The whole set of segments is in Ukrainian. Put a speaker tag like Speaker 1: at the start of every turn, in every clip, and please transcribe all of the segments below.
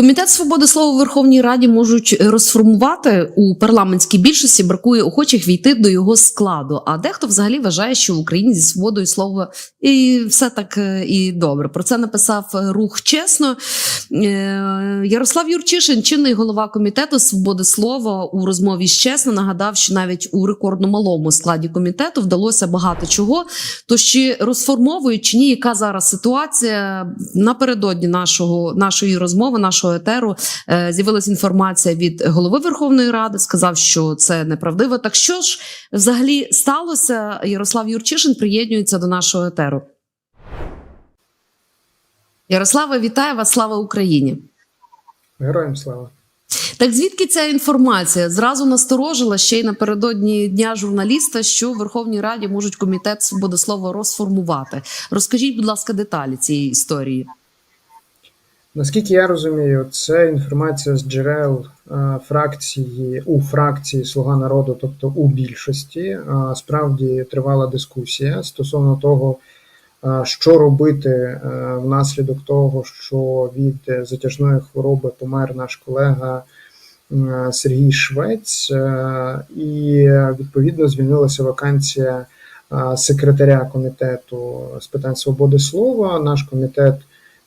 Speaker 1: Комітет свободи слова у Верховній Раді можуть розформувати у парламентській більшості. Бракує охочих війти до його складу. А дехто взагалі вважає, що в Україні зі свободою слова і все так е, і добре. Про це написав е, рух чесно. Е, Ярослав Юрчишин, чинний голова комітету свободи слова у розмові з чесно, нагадав, що навіть у рекордно малому складі комітету вдалося багато чого. Тож чи розформовують чи ні, яка зараз ситуація напередодні нашого нашої розмови, нашого етеру е, з'явилася інформація від голови Верховної Ради. Сказав, що це неправдиво. Так що ж взагалі сталося? Ярослав Юрчишин приєднується до нашого етеру. Ярославе, вітаю вас! Слава Україні!
Speaker 2: Героям слава.
Speaker 1: Так звідки ця інформація зразу насторожила ще й напередодні дня журналіста, що в Верховній Раді можуть комітет свободи слова розформувати? Розкажіть, будь ласка, деталі цієї історії.
Speaker 2: Наскільки я розумію, це інформація з джерел е, фракції у фракції Слуга народу, тобто у більшості. Е, Справді тривала дискусія стосовно того, е, що робити внаслідок того, що від затяжної хвороби помер наш колега Сергій Швець, і відповідно звільнилася вакансія секретаря комітету з питань свободи слова. Наш комітет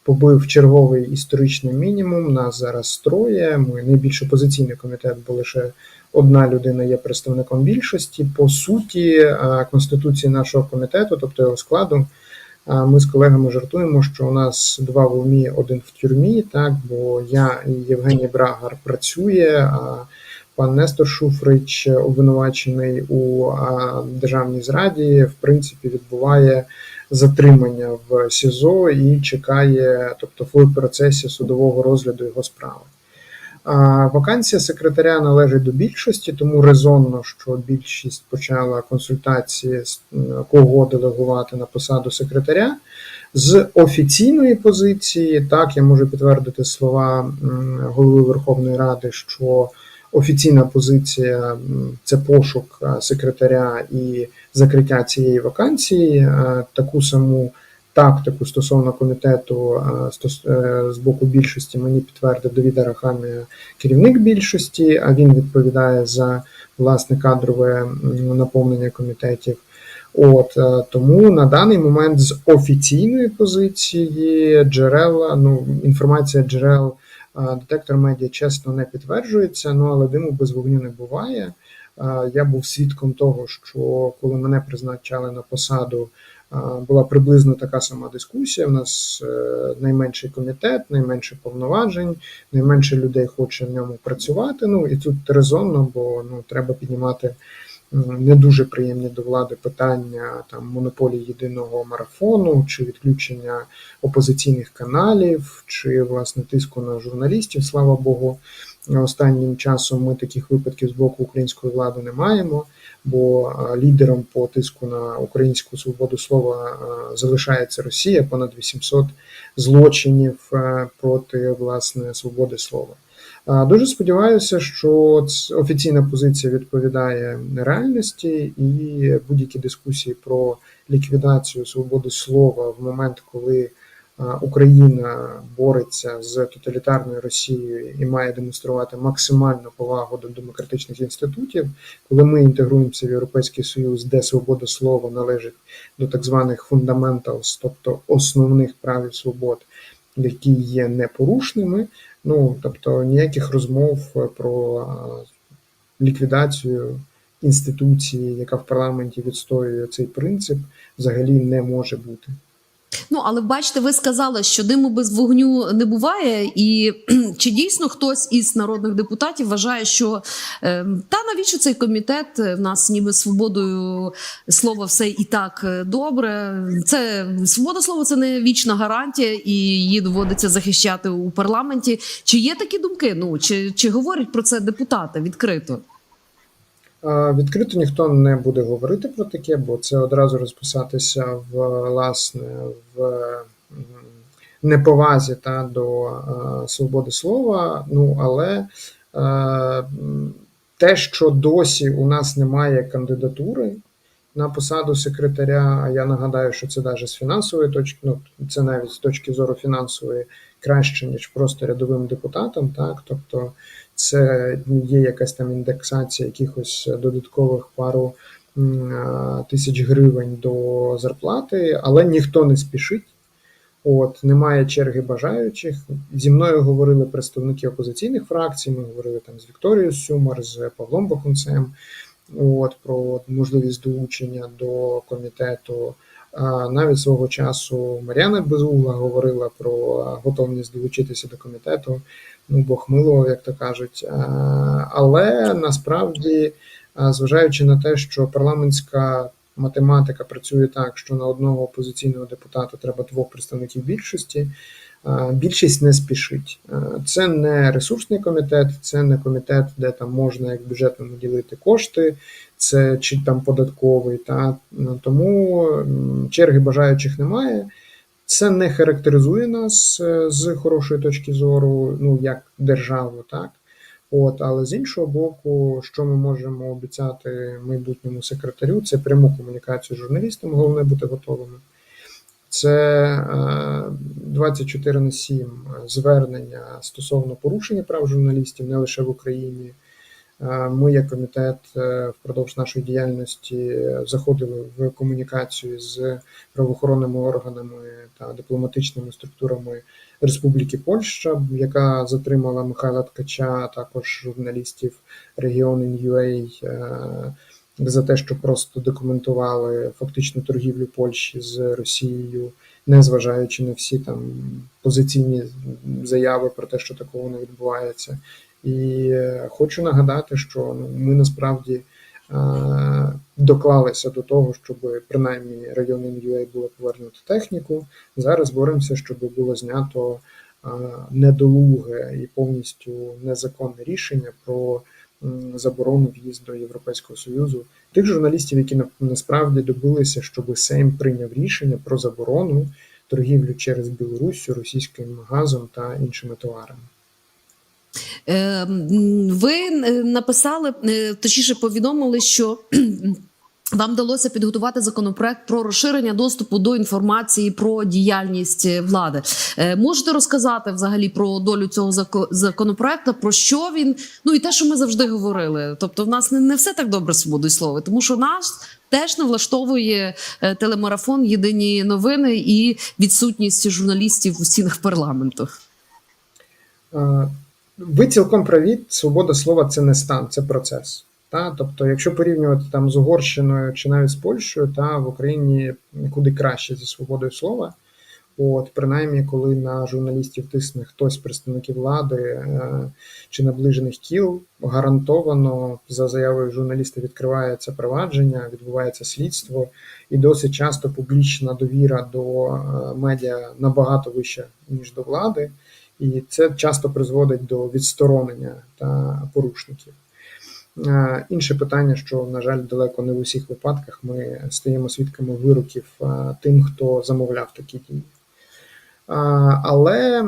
Speaker 2: побив черговий історичний мінімум. Нас зараз троє. Ми найбільш опозиційний комітет, бо лише одна людина є представником більшості. По суті, конституції нашого комітету, тобто його складу. Ми з колегами жартуємо, що у нас два в умі, один в тюрмі, так бо я і Євгеній Брагар працює, а пан Нестор Шуфрич, обвинувачений у державній зраді, в принципі, відбуває затримання в СІЗО і чекає, тобто в процесі судового розгляду його справи. Вакансія секретаря належить до більшості, тому резонно, що більшість почала консультації з кого делегувати на посаду секретаря. З офіційної позиції, так я можу підтвердити слова голови Верховної Ради, що офіційна позиція це пошук секретаря і закриття цієї вакансії. Е, Таку саму тактику стосовно комітету е, е, з боку більшості мені підтвердив Давід Арахамія, керівник більшості, а він відповідає за власне кадрове наповнення комітетів. От тому на даний момент з офіційної позиції джерела, ну інформація джерел детектор медіа чесно не підтверджується, ну але диму без вогню не буває. Я був свідком того, що коли мене призначали на посаду, була приблизно така сама дискусія. У нас е, найменший комітет, найменше повноважень, найменше людей хоче в ньому працювати. Ну і тут резонно, бо ну треба піднімати не дуже приємні до влади питання там монополії єдиного марафону чи відключення опозиційних каналів, чи власне тиску на журналістів. Слава Богу, останнім часом ми таких випадків з боку української влади не маємо. Бо лідером по тиску на українську свободу слова залишається Росія, понад 800 злочинів е, проти власне свободи слова. Дуже сподіваюся, що офіційна позиція відповідає реальності, і будь-які дискусії про ліквідацію свободи слова в момент, коли Україна бореться з тоталітарною Росією і має демонструвати максимальну повагу до демократичних інститутів, коли ми інтегруємося в Європейський Союз, де свобода слова належить до так званих fundamentals, тобто основних прав і свобод, які є непорушними. Ну тобто ніяких розмов про ліквідацію інституції, яка в парламенті відстоює цей принцип, взагалі не може бути.
Speaker 1: Ну але бачите, ви сказали, що диму без вогню не буває, і чи дійсно хтось із народних депутатів вважає, що е, та навіщо цей комітет Е, в нас ніби свободою слова все і так е, добре. Це свобода слова це не вічна гарантія, і її доводиться захищати у парламенті. Чи є такі думки? Ну чи, чи говорять про це депутати відкрито?
Speaker 2: А, Відкрито ніхто не буде говорити про таке, бо це одразу розписатися в власне в неповазі та до е, свободи слова. Ну але е, те, що досі у нас немає кандидатури на посаду секретаря, а я нагадаю, що це навіть з фінансової точки, ну це навіть з точки зору фінансової краще, ніж просто рядовим депутатам, так, тобто це є якась там індексація якихось додаткових пару тисяч гривень до зарплати, але ніхто не спішить. От, немає черги бажаючих. Зі мною говорили представники опозиційних фракцій. Ми говорили там з Вікторією Сюмар, з Павлом Бахунцем. От про можливість долучення до комітету. Навіть свого часу Мар'яна Безугла говорила про готовність долучитися до комітету. Ну, Бог милував, як то кажуть. Але насправді, зважаючи на те, що парламентська математика працює так, що на одного опозиційного депутата треба двох представників більшості. А, Більшість не спішить. Це не ресурсний комітет, це не комітет, де там можна як бюджетному ділити кошти, це чи там податковий. Та Ну, тому черги бажаючих немає. Це не характеризує нас е, з хорошої точки зору, ну як державу, так. От, але з іншого боку, що ми можемо обіцяти майбутньому секретарю, це пряму комунікацію з журналістами, головне бути готовими. Це е, 24 на 7 звернення стосовно порушення прав журналістів не лише в Україні. Е, Ми, як комітет, е, впродовж нашої діяльності заходили в комунікацію з правоохоронними органами та дипломатичними структурами Республіки Польща, яка затримала Михайла Ткача, а також журналістів регіону UA е, за те, що просто документували фактичну торгівлю Польщі з Росією, незважаючи на всі там позиційні заяви про те, що такого не відбувається. І е, хочу нагадати, що ну, ми насправді е, доклалися до того, щоб принаймні району UA було повернуто техніку. Зараз боремося, щоб було знято е, недолуге і повністю незаконне рішення про заборону в'їзду до Європейського Союзу тих журналістів, які на- насправді добилися, щоб Сейм прийняв рішення про заборону торгівлю через Білоруссю російським газом та іншими товарами.
Speaker 1: Е, Ви е, написали, е, точніше повідомили, що вам вдалося підготувати законопроект про розширення доступу до інформації про діяльність е, влади. Е, Можете розказати взагалі про долю цього зако- законопроекту, про що він? Ну і те, що ми завжди говорили. Тобто, в нас не, все так добре свободою слова, тому що нас теж не влаштовує е, телемарафон, єдині новини і відсутність журналістів у стінах парламенту.
Speaker 2: Ви цілком праві, свобода слова це не стан, це процес. Та? Тобто, якщо порівнювати там з Угорщиною чи навіть з Польщею, та в Україні куди краще зі свободою слова. От, принаймні, коли на журналістів тисне хтось з представників влади е, чи наближених кіл, гарантовано за заявою журналіста відкривається провадження, відбувається слідство, і досить часто публічна довіра до е, медіа набагато вища ніж до влади, і це часто призводить до відсторонення та порушників. Е, Інше питання, що, на жаль, далеко не в усіх випадках ми стаємо свідками вироків е, тим, хто замовляв такі дії. Але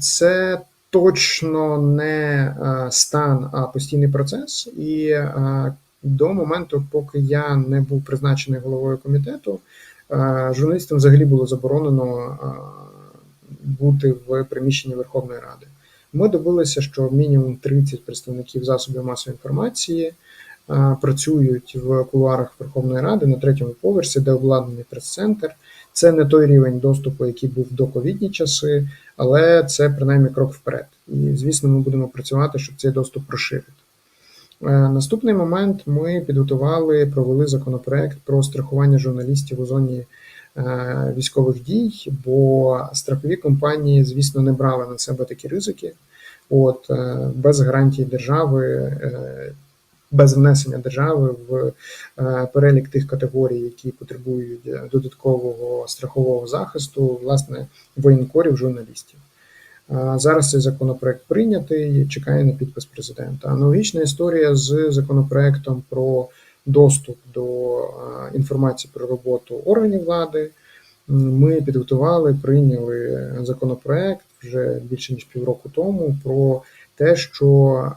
Speaker 2: це точно не е, стан, а постійний процес. І е, до моменту, поки я не був призначений головою комітету, е, журналістам взагалі було заборонено е, бути в приміщенні Верховної Ради. Ми добилися, що мінімум 30 представників засобів масової інформації е, працюють в кулуарах Верховної Ради на третьому поверсі, де обладнаний прес-центр. Це не той рівень доступу, який був до ковідні часи, але це принаймні крок вперед. І звісно, ми будемо працювати, щоб цей доступ розширити. Е, Наступний момент ми підготували, провели законопроект про страхування журналістів у зоні військових дій, бо страхові компанії, звісно, не брали на себе такі ризики. От е, без гарантії держави, е, без внесення держави в е, перелік тих категорій, які потребують е, додаткового страхового захисту, власне, воєнкорів, журналістів. Зараз цей законопроект прийнятий чекає на підпис президента. Аналогічна історія з законопроектом про доступ до е, інформації про роботу органів влади. Ми підготували, прийняли законопроект вже більше ніж півроку тому про те, що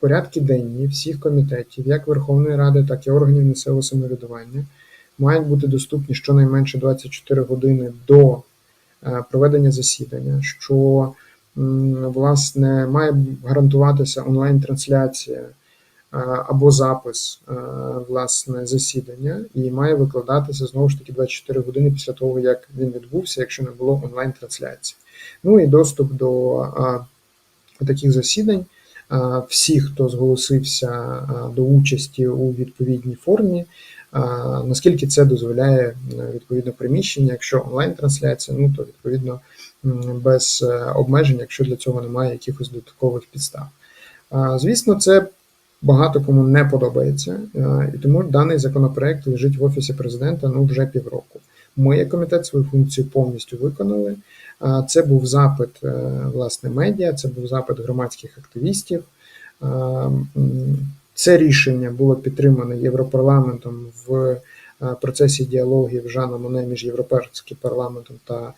Speaker 2: порядки денні всіх комітетів, як Верховної Ради, так і органів місцевого самоврядування, мають бути доступні щонайменше 24 години до е, проведення засідання, що власне має гарантуватися онлайн-трансляція е, або запис е, власне засідання, і має викладатися знову ж таки 24 години після того, як він відбувся, якщо не було онлайн-трансляції. Ну і доступ до таких засідань. Всі, хто зголосився до участі у відповідній формі, наскільки це дозволяє е, відповідно приміщення, якщо онлайн-трансляція, ну то відповідно без е, обмежень, якщо для цього немає якихось додаткових підстав. Звісно, це багато кому не подобається, е, і тому даний законопроект лежить в офісі президента ну вже півроку. Ми, як комітет, свою функцію повністю виконали. Це був запит е, власне медіа, це був запит громадських активістів. Це рішення було підтримано Європарламентом в е, процесі діалогів Жана Моне між Європейським парламентом та е,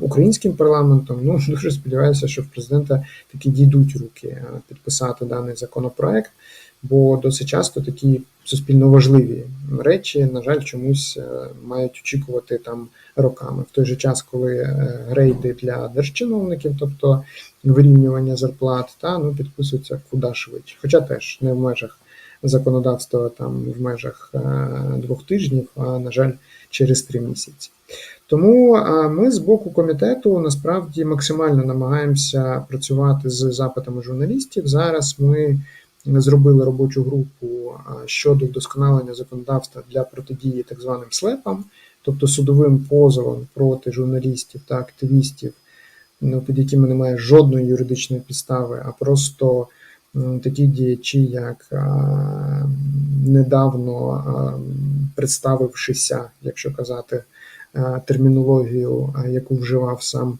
Speaker 2: українським парламентом. Ну дуже сподіваюся, що в президента таки дійдуть руки е, підписати даний законопроект, бо досить часто такі суспільно важливі речі, на жаль, чомусь е, мають очікувати там роками. В той же час, коли е, грейди для держчиновників, тобто вирівнювання зарплат, та ну підписуються куди швидше, хоча теж не в межах законодавства, там в межах е, двох тижнів, а на жаль, через три місяці. Тому е, ми з боку комітету насправді максимально намагаємося працювати з запитами журналістів. Зараз ми зробили робочу групу е, щодо вдосконалення законодавства для протидії так званим слепам, тобто судовим позовам проти журналістів та активістів, ну, під якими немає жодної юридичної підстави, а просто такі діячі, як недавно представившися, якщо казати термінологію, яку вживав сам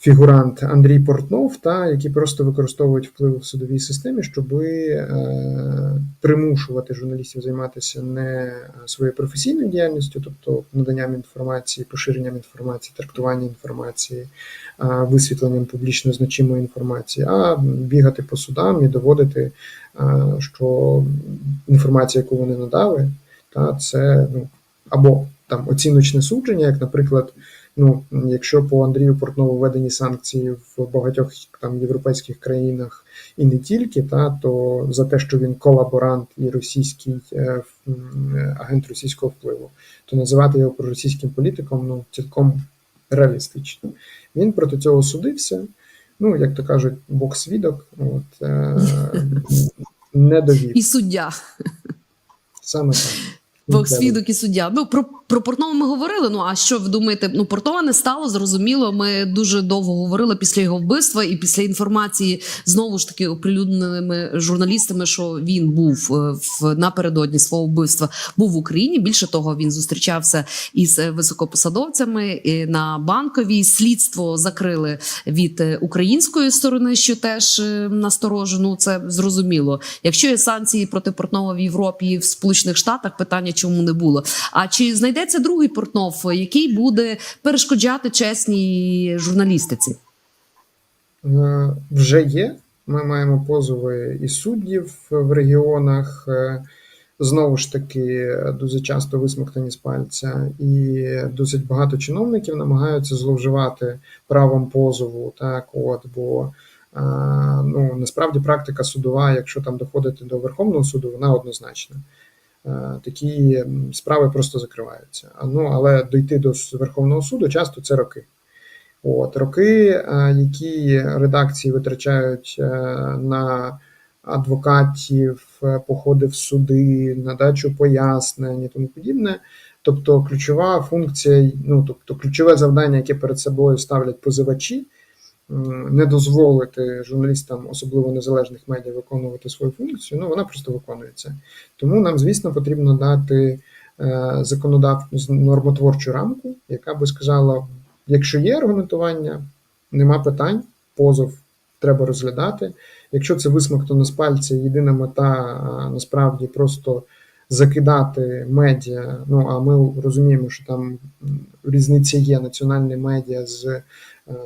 Speaker 2: фігурант Андрій Портнов, та які просто використовують впливи в судовій системі, щоб е, примушувати журналістів займатися не своєю професійною діяльністю, тобто наданням інформації, поширенням інформації, трактуванням інформації, е, висвітленням публічно значимої інформації, а бігати по судам і доводити, е, що інформація, яку вони надали, та це ну або там оціночне судження, як, наприклад. Ну, якщо по Андрію Портнову введені санкції в багатьох там європейських країнах і не тільки, та то за те, що він колаборант і російський е, агент російського впливу, то називати його проросійським політиком ну цілком реалістично. Він проти цього судився. Ну, як то кажуть, бог свідок, от е, не довів.
Speaker 1: І суддя.
Speaker 2: Саме так.
Speaker 1: Бог свідок і суддя. Ну про, про Портнова ми говорили. Ну а що ви думаєте? Ну Портнова не стало зрозуміло. Ми дуже довго говорили після його вбивства і після інформації знову ж таки оприлюдненими журналістами, що він був е, в напередодні свого вбивства, був в Україні. Більше того, він зустрічався із е, високопосадовцями на банковій. Слідство закрили від е, української сторони, що теж насторожено. Це зрозуміло. Якщо є санкції проти Портнова в Європі в Сполучених Штатах, питання чому не було. А чи знайдеться другий Портнов, який буде перешкоджати чесній журналістиці?
Speaker 2: Е, вже є. Ми маємо позови і суддів в регіонах. е, Знову ж таки, дуже часто висмоктані з пальця, і досить багато чиновників намагаються зловживати правом позову. Так, от, бо ну, насправді практика судова, якщо там доходити до Верховного суду, вона однозначна. Е, Такі справи просто закриваються. Ну, але дойти до Верховного суду часто це роки. От роки, е, які редакції витрачають е, на адвокатів, походи в суди, надачу пояснень і тому подібне. Тобто, ключова функція, ну тобто ключове завдання, яке перед собою ставлять позивачі, не дозволити журналістам, особливо незалежних медіа, виконувати свою функцію. Ну вона просто виконується. Тому нам, звісно, потрібно дати е, законодавчу нормотворчу рамку, яка би сказала, якщо є аргументування, нема питань, позов треба розглядати. Якщо це висмоктано з пальця, єдина мета насправді просто закидати медіа. Ну а ми розуміємо, що там різниця є національне медіа з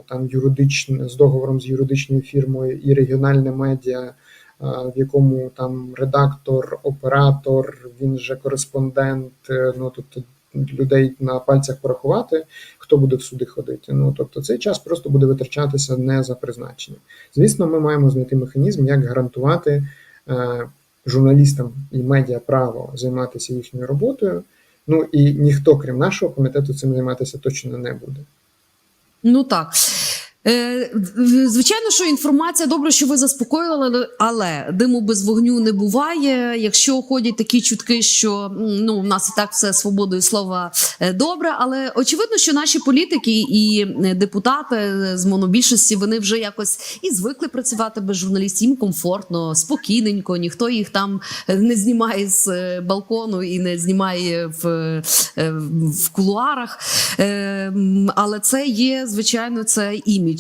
Speaker 2: там юридичним з договором з юридичною фірмою і регіональне медіа, в якому там редактор, оператор, він же кореспондент. е, Ну тобто людей на пальцях порахувати, хто буде в суди ходити. Ну тобто цей час просто буде витрачатися не за призначенням. Звісно, ми маємо знайти механізм, як гарантувати е, журналістам і медіа право займатися їхньою роботою. Ну і ніхто, крім нашого комітету, цим займатися точно не буде.
Speaker 1: Ну так. Е, Звичайно, що інформація добре, що ви заспокоїли, але диму без вогню не буває. Якщо ходять такі чутки, що ну в нас і так все свободою слова е, добре, але очевидно, що наші політики і е, депутати з монобільшості вони вже якось і звикли працювати без журналістів. Їм комфортно, спокійненько, ніхто їх там не знімає з балкону і не знімає в, в кулуарах. Але це є звичайно це імідж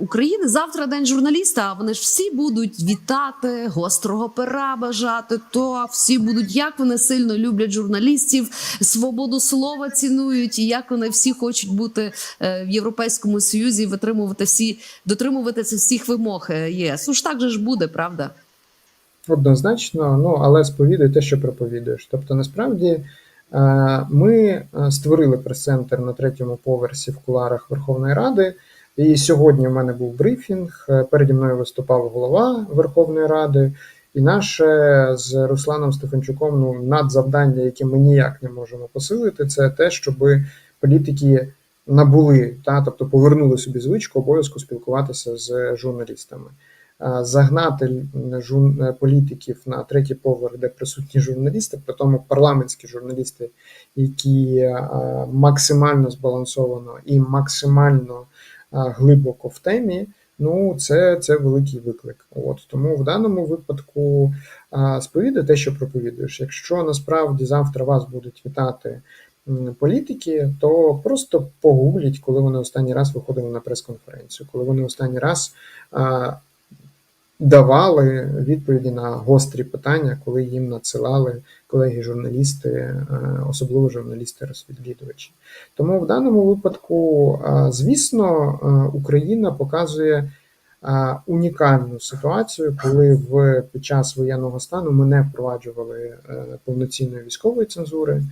Speaker 1: України. Завтра день журналіста. А вони ж всі будуть вітати, гострого пера бажати. То всі будуть як вони сильно люблять журналістів, свободу слова цінують, і як вони всі хочуть бути е, в Європейському Союзі, витримувати всі дотримуватися всіх вимог е, ЄС. Уж так же ж буде, правда?
Speaker 2: Однозначно, ну але сповідуй те, що проповідуєш. Тобто, насправді е, ми е, створили прес-центр на третьому поверсі в куларах Верховної Ради. І сьогодні в мене був брифінг. е, Переді мною виступав голова Верховної Ради, і наше з Русланом Стефанчуком ну, надзавдання, яке ми ніяк не можемо посилити, це те, щоб політики набули, та, тобто повернули собі звичку обов'язку спілкуватися з журналістами. Е, Загнати е, політиків на третій поверх, де присутні журналісти, при тому парламентські журналісти, які е, максимально збалансовано і максимально е, глибоко в темі. Ну, це, це великий виклик. От тому в даному випадку сповідай те, що проповідуєш. Якщо насправді завтра вас будуть вітати політики, то просто погугліть, коли вони останній раз виходили на прес-конференцію, коли вони останній раз давали відповіді на гострі питання, коли їм надсилали колеги-журналісти, е, особливо журналісти-розслідувачі. Тому в даному випадку, звісно, Україна показує унікальну ситуацію, коли в під час воєнного стану ми не впроваджували е, повноцінної військової цензури.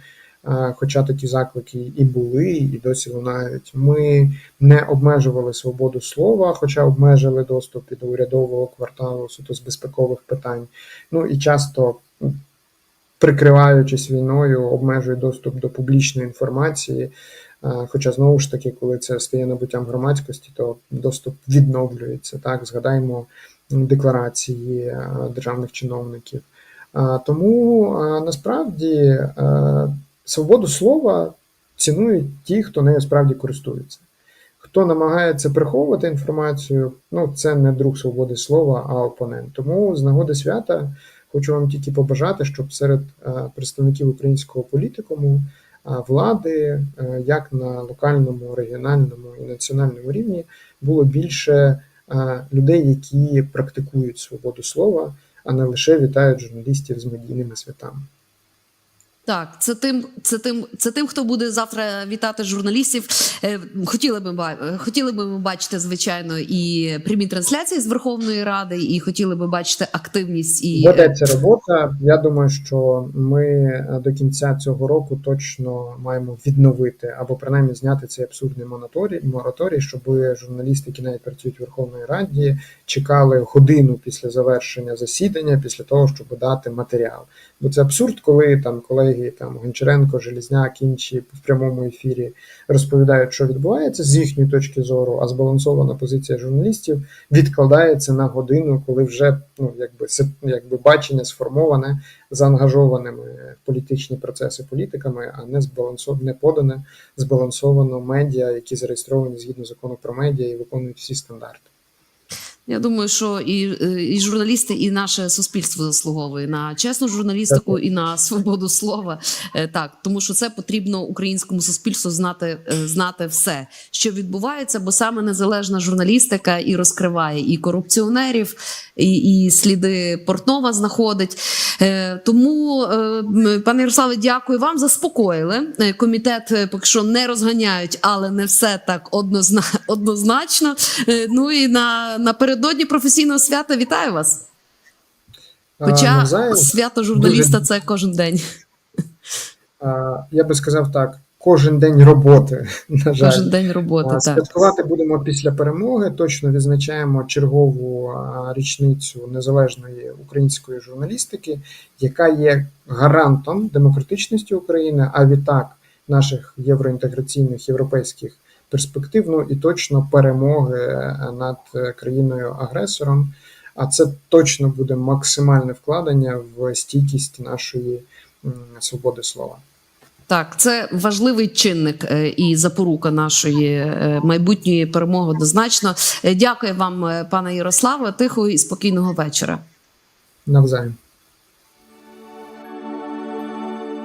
Speaker 2: Хоча такі заклики і були, і досі лунають. Ми не обмежували свободу слова, хоча обмежили доступ і до урядового кварталу суто з безпекових питань. Ну і часто прикриваючись війною, обмежує доступ до публічної інформації. Хоча знову ж таки, коли це стає набуттям громадськості, то доступ відновлюється. Так, згадаймо декларації державних чиновників. Тому насправді свободу слова цінують ті, хто нею справді користується. Хто намагається приховувати інформацію, ну це не друг свободи слова, а опонент. Тому з нагоди свята хочу вам тільки побажати, щоб серед е, представників українського політикуму е, влади, е, як на локальному, регіональному і національному рівні, було більше людей, які практикують свободу слова, а не лише вітають журналістів з медійними святами.
Speaker 1: Так, це тим, це тим, це тим, хто буде завтра вітати журналістів. Е, Хотіли би хотіли би ми бачити, звичайно, і прямі трансляції з Верховної Ради, і хотіли би бачити активність і е,
Speaker 2: Ведеться робота. Я думаю, що ми е, до кінця цього року точно маємо відновити або принаймні зняти цей абсурдний монаторій, мораторій, щоб журналісти, які навіть працюють в Верховній Раді, чекали годину після завершення засідання, після того, щоб дати матеріал. Бо це абсурд, коли там колеги там Гончаренко, Желізняк, інші в прямому ефірі розповідають, що відбувається з їхньої точки зору, а збалансована позиція журналістів відкладається на годину, коли вже ну якби якби бачення сформоване заангажованими політичні процеси політиками, а не збалансоване, не подане збалансовано медіа, які зареєстровані згідно закону про медіа і виконують всі стандарти.
Speaker 1: Я думаю, що і, е, і журналісти, і наше суспільство заслуговує на чесну журналістику і на свободу слова. Е, Так, тому що це потрібно українському суспільству знати, е, знати все, що відбувається, бо саме незалежна журналістика і розкриває і корупціонерів, і, і сліди Портнова знаходить. Тому, пане Ярославе, дякую вам. Заспокоїли. Комітет поки що не розганяють, але не все так однозначно. Ну і на, напередодні професійного свята вітаю вас. Хоча
Speaker 2: навзаєм.
Speaker 1: свято журналіста це кожен день.
Speaker 2: А, Я би сказав так: кожен день роботи. На жаль.
Speaker 1: Кожен день роботи.
Speaker 2: А,
Speaker 1: Так.
Speaker 2: Святкувати будемо після перемоги. Точно відзначаємо чергову річницю незалежної української журналістики, яка є гарантом демократичності України, а відтак наших євроінтеграційних європейських перспектив, ну і точно перемоги над е, країною-агресором. А це точно буде максимальне вкладення в стійкість нашої свободи слова.
Speaker 1: Так, це важливий чинник е, і запорука нашої е, майбутньої перемоги однозначно. Дякую вам, пане Ярославе. Тихого і спокійного вечора.
Speaker 2: Навзаєм.